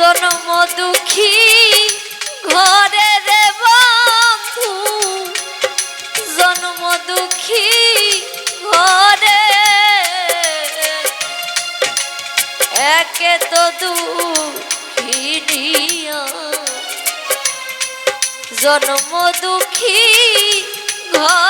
জনম দুঃখী ঘরে রে বন্ধু। জনম দুঃখী ঘরে। একে তো দুঃখিনী জনম দুঃখী ঘর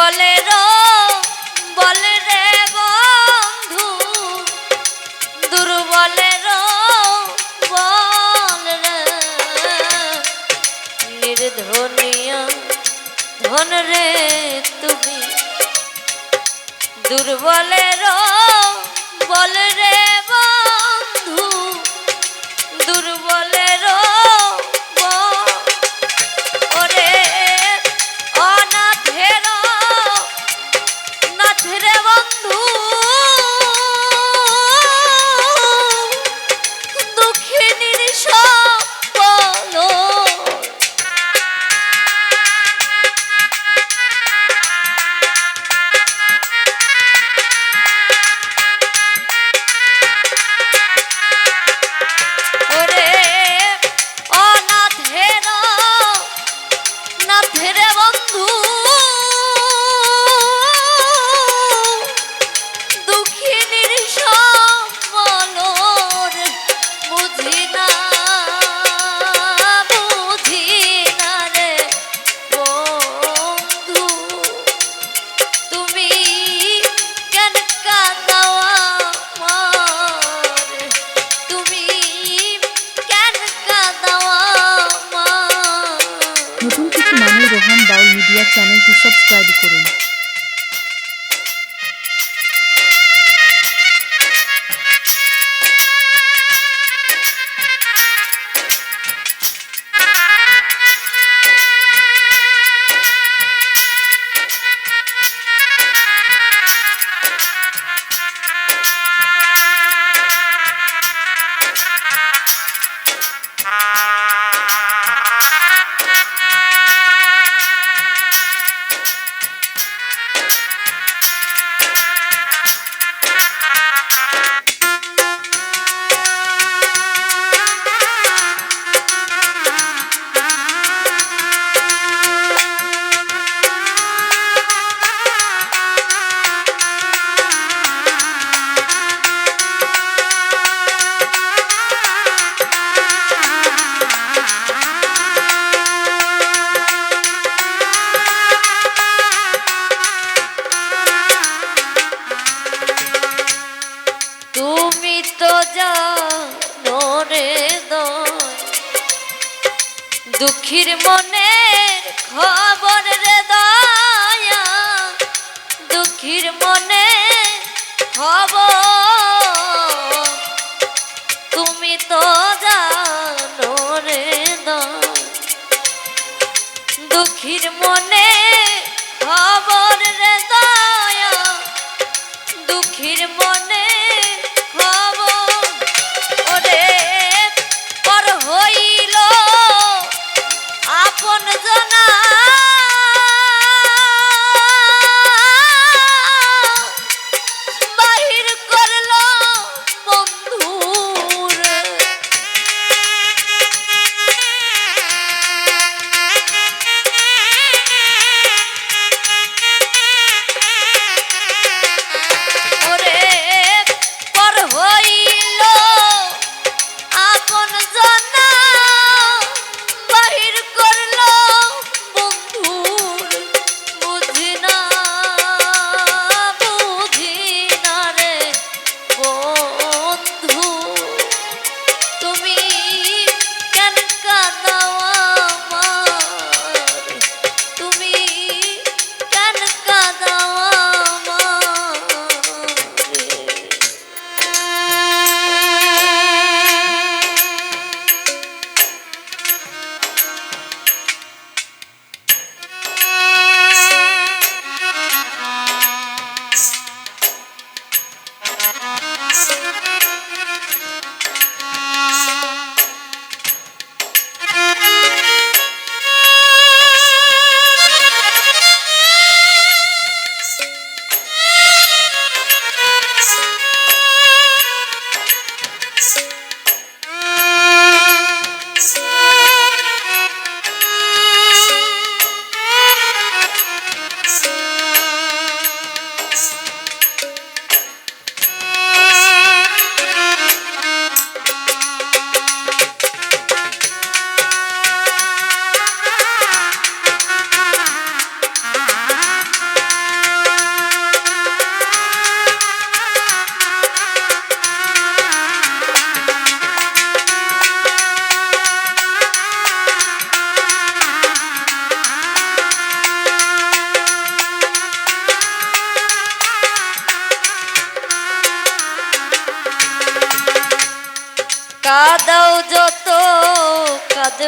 বলে বল রে দুর্বলে বল রে। ধন রে তুমি। দুর্বলের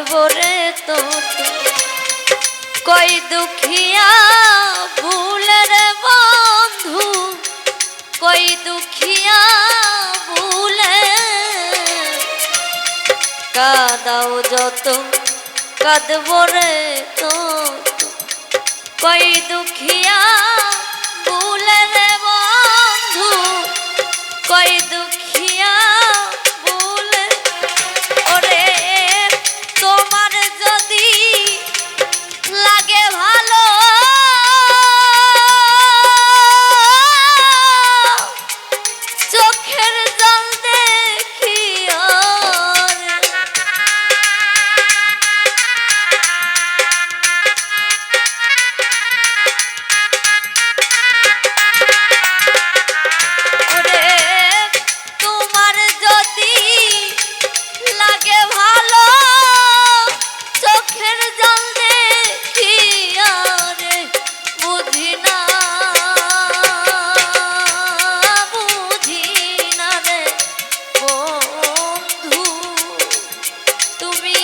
কাঁদব রে তত কই দুখিয়া ভুলের বন্ধু। কই দুখিয়া ভুলে। কাদাও যত, কাঁদব রে তত কই দুখিয়া through me.